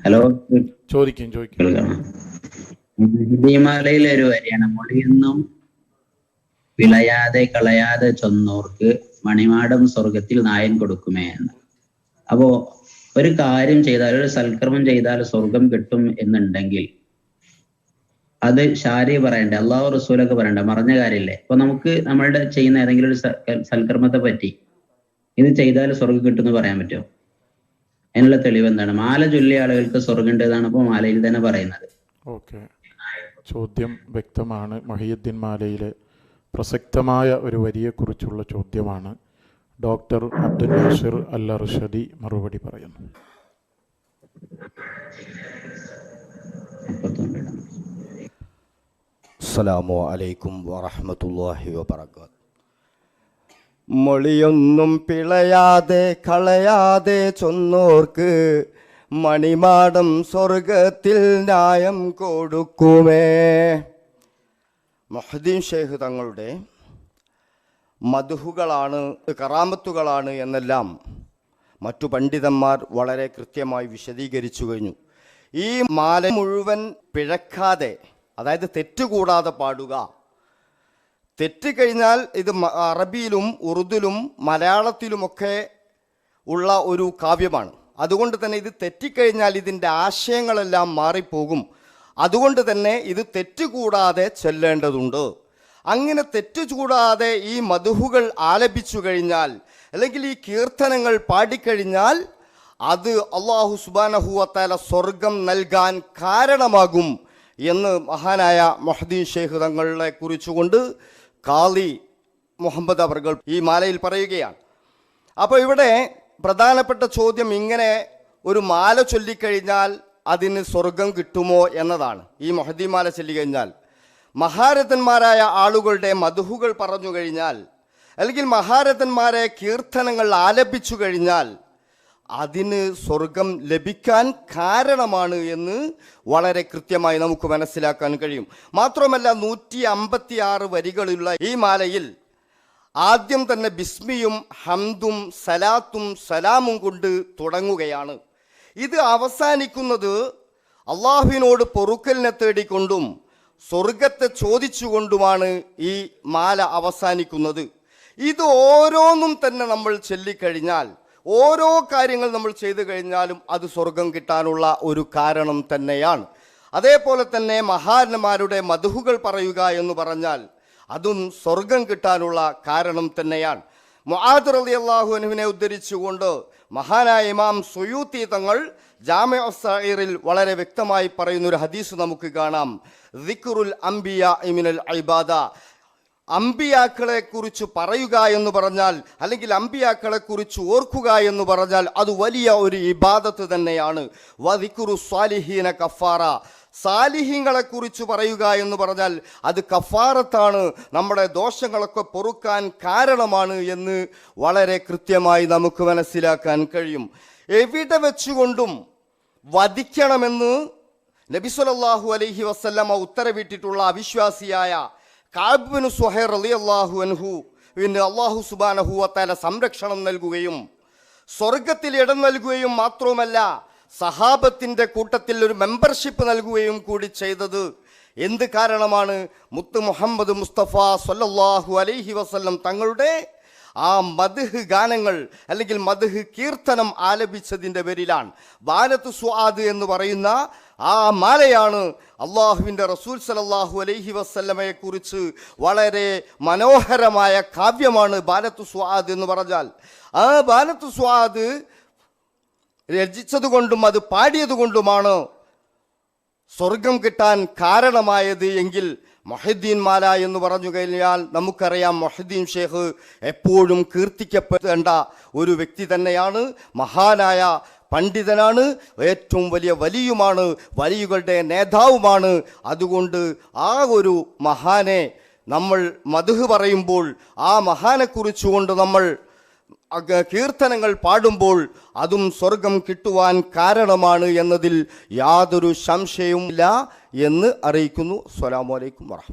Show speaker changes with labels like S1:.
S1: Hello?
S2: ചോദിക്കും ചോദിക്കും.
S1: ഹിമാലയിലെ ഒരു വരിയാണ് മൊഴിയെന്നും വിളയാതെ കളയാതെ ചൊന്നോർക്ക് മണിമാടം സ്വർഗത്തിൽ നായൻ കൊടുക്കുമേ എന്ന്. അപ്പോ ഒരു കാര്യം ചെയ്താൽ ഒരു സൽക്കർമ്മം ചെയ്താൽ സ്വർഗം കിട്ടും എന്നുണ്ടെങ്കിൽ അത് ഷാരി പറയണ്ടേ അള്ളാഹു റസൂലൊക്കെ പറയണ്ടേ മറഞ്ഞ കാര്യമില്ലേ? അപ്പൊ നമുക്ക് നമ്മളുടെ ചെയ്യുന്ന ഏതെങ്കിലും ഒരു സൽക്രമത്തെ സൽക്കർമ്മത്തെ പറ്റി ഇത് ചെയ്താൽ സ്വർഗം കിട്ടും എന്ന് പറയാൻ പറ്റുമോ? അതിനുള്ള തെളിവ് എന്താണ്? മാല ചൊല്ലിയ ആളുകൾക്ക് സ്വർഗം അപ്പൊ മാലയിൽ തന്നെ പറയുന്നത്.
S2: ഓക്കെ. ചോദ്യം വ്യക്തമാണ്. മഹിയുദ്ദീൻ മാലയിലെ പ്രസക്തമായ ഒരു വരിയെക്കുറിച്ചുള്ള ചോദ്യമാണ്. ഡോക്ടർ അബ്ദുൽ നാസിർ അൽ അർഷദി മറുപടി പറയുന്നു.
S3: അസ്സലാമു അലൈക്കും വറഹ്മത്തുള്ളാഹി വബറകാത്ത് മൊളിയൊന്നും പിളയാതെ കളയാതെ ചൊന്നോർക്ക് മണിമാടം സ്വർഗത്തിൽ ന്യായം കൊടുക്കുമേ. മൊഹദ്ദീൻ ഷെയ്ഖ് തങ്ങളുടെ മധുഹുകളാണ് കറാമത്തുകളാണ് എന്നെല്ലാം മറ്റു പണ്ഡിതന്മാർ വളരെ കൃത്യമായി വിശദീകരിച്ചു കഴിഞ്ഞു. ഈ മാല മുഴുവൻ പിഴക്കാതെ അതായത് തെറ്റുകൂടാതെ പാടുക തെറ്റ് കഴിഞ്ഞാൽ ഇത് അറബിയിലും ഉറുദുലും മലയാളത്തിലുമൊക്കെ ഉള്ള ഒരു കാവ്യമാണ്. അതുകൊണ്ട് തന്നെ ഇത് തെറ്റിക്കഴിഞ്ഞാൽ ഇതിന്റെ ആശയങ്ങളെല്ലാം മാറിപ്പോകും. അതുകൊണ്ട് തന്നെ ഇത് തെറ്റുകൂടാതെ ചെല്ലേണ്ടതുണ്ട്. അങ്ങനെ തെറ്റുകൂടാതെ ഈ മധുഹുകൾ ആലപിച്ചു കഴിഞ്ഞാൽ അല്ലെങ്കിൽ ഈ കീർത്തനങ്ങൾ പാടിക്കഴിഞ്ഞാൽ അത് അള്ളാഹു സുബാനഹുവത്താല സ്വർഗം നൽകാൻ കാരണമാകും എന്ന് മഹാനായ മൊഹദീൻ ഷെയ്ഖ് തങ്ങളെ കുറിച്ചുകൊണ്ട് കാളി മുഹമ്മദ് അവർകൾ ഈ മാലയിൽ പറയുകയാണ്. അപ്പോൾ ഇവിടെ പ്രധാനപ്പെട്ട ചോദ്യം ഇങ്ങനെ ഒരു മാല ചൊല്ലിക്കഴിഞ്ഞാൽ അതിന് സ്വർഗം കിട്ടുമോ എന്നതാണ്. ഈ മൊഹദി മാല ചൊല്ലിക്കഴിഞ്ഞാൽ മഹാരഥന്മാരായ ആളുകളുടെ മധുഹുകൾ പറഞ്ഞു കഴിഞ്ഞാൽ അല്ലെങ്കിൽ മഹാരഥന്മാരെ കീർത്തനങ്ങൾ ആലപിച്ചു കഴിഞ്ഞാൽ അതിന് സ്വർഗം ലഭിക്കാൻ കാരണമാണ് എന്ന് വളരെ കൃത്യമായി നമുക്ക് മനസ്സിലാക്കാൻ കഴിയും. മാത്രമല്ല നൂറ്റി അമ്പത്തി ആറ് വരികളുള്ള ഈ മാലയിൽ ആദ്യം തന്നെ ബിസ്മിയും ഹംദും സലാത്തും സലാമും കൊണ്ട് തുടങ്ങുകയാണ്. ഇത് അവസാനിക്കുന്നത് അള്ളാഹുവിനോട് പൊറുക്കലിനെ തേടിക്കൊണ്ടും സ്വർഗത്തെ ചോദിച്ചുകൊണ്ടുമാണ് ഈ മാല അവസാനിക്കുന്നത്. ഇത് ഓരോന്നും തന്നെ നമ്മൾ ചൊല്ലിക്കഴിഞ്ഞാൽ ഓരോ കാര്യങ്ങൾ നമ്മൾ ചെയ്തു കഴിഞ്ഞാലും അത് സ്വർഗം കിട്ടാനുള്ള ഒരു കാരണം തന്നെയാണ്. അതേപോലെ തന്നെ മഹാന്മാരുടെ മധുഹുകൾ പറയുക എന്ന് പറഞ്ഞാൽ അതും സ്വർഗം കിട്ടാനുള്ള കാരണം തന്നെയാണ്. മുആദ് റളിയല്ലാഹു അള്ളാഹുനുവിനെ ഉദ്ധരിച്ചുകൊണ്ട് മഹാനായ ഇമാം സുയൂത്തി തങ്ങൾ സഈറിൽ വളരെ വ്യക്തമായി പറയുന്ന ഒരു ഹദീസ് നമുക്ക് കാണാം. ദിക്റുൽ അംബിയ ഇമിനൽ ഇബാദ. അമ്പിയാക്കളെ കുറിച്ച് പറയുക എന്ന് പറഞ്ഞാൽ അല്ലെങ്കിൽ അമ്പിയാക്കളെ കുറിച്ച് ഓർക്കുക എന്ന് പറഞ്ഞാൽ അത് വലിയ ഒരു ഇബാദത്ത് തന്നെയാണ്. വദിക്കുറു സ്വാലിഹീന കഫാറ. സാലിഹ്യങ്ങളെ കുറിച്ച് പറയുക എന്ന് പറഞ്ഞാൽ അത് കഫാറത്താണ്. നമ്മുടെ ദോഷങ്ങളൊക്കെ പൊറുക്കാൻ കാരണമാണ് എന്ന് വളരെ കൃത്യമായി നമുക്ക് മനസ്സിലാക്കാൻ കഴിയും. എവിടെ വെച്ചുകൊണ്ടും വധിക്കണമെന്ന് നബിസ്വലല്ലാഹു അലഹി വസ്ല്ലമ്മ ഉത്തരവിട്ടിട്ടുള്ള അവിശ്വാസിയായ കാബിന് സുഹൈർ അലി അള്ളാഹു അൻഹു പിന്നെ അള്ളാഹു സുബാനഹുവത്താല സംരക്ഷണം നൽകുകയും സ്വർഗത്തിൽ ഇടം നൽകുകയും മാത്രവുമല്ല സഹാബത്തിന്റെ കൂട്ടത്തിൽ ഒരു മെമ്പർഷിപ്പ് നൽകുകയും കൂടി ചെയ്തത് എന്ത് കാരണമാണ്? മുത്ത് മുഹമ്മദ് മുസ്തഫ സൊല്ലാഹു അലൈഹി വസല്ലം തങ്ങളുടെ ആ മധുഹ് ഗാനങ്ങൾ അല്ലെങ്കിൽ മധുഹ് കീർത്തനം ആലപിച്ചതിന്റെ പേരിലാണ്. വാനത്ത് സ്വാദ് എന്ന് പറയുന്ന ആ മാലയാണ് അള്ളാഹുവിന്റെ റസൂൽ സലല്ലാഹു അലൈഹി വസല്ലമയെ കുറിച്ച് വളരെ മനോഹരമായ കാവ്യമാണ് ബാലത്ത് സ്വാദ് എന്ന് പറഞ്ഞാൽ. ആ ബാലത്ത് സ്വാദ് രചിച്ചതുകൊണ്ടും അത് പാടിയതുകൊണ്ടുമാണ് സ്വർഗം കിട്ടാൻ കാരണമായത് എങ്കിൽ മൊഹദ്ദീൻ മാല എന്ന് പറഞ്ഞു കഴിഞ്ഞാൽ നമുക്കറിയാം മൊഹദ്ദീൻ ഷേഖ് എപ്പോഴും കീർത്തിക്കപ്പെടേണ്ട ഒരു വ്യക്തി തന്നെയാണ്. മഹാനായ പണ്ഡിതനാണ്. ഏറ്റവും വലിയ വലിയുമാണ്. വലിയുകളുടെ നേതാവുമാണ്. അതുകൊണ്ട് ആ ഒരു മഹാനെ നമ്മൾ മധുഹ് പറയുമ്പോൾ ആ മഹാനെക്കുറിച്ചുകൊണ്ട് നമ്മൾ കീർത്തനങ്ങൾ പാടുമ്പോൾ അതും സ്വർഗം കിട്ടുവാൻ കാരണമാണ് എന്നതിൽ യാതൊരു സംശയവുമില്ല എന്ന് അറിയിക്കുന്നു. സ്വലാമലൈക്കും വറഹ്മത്തുള്ളാഹി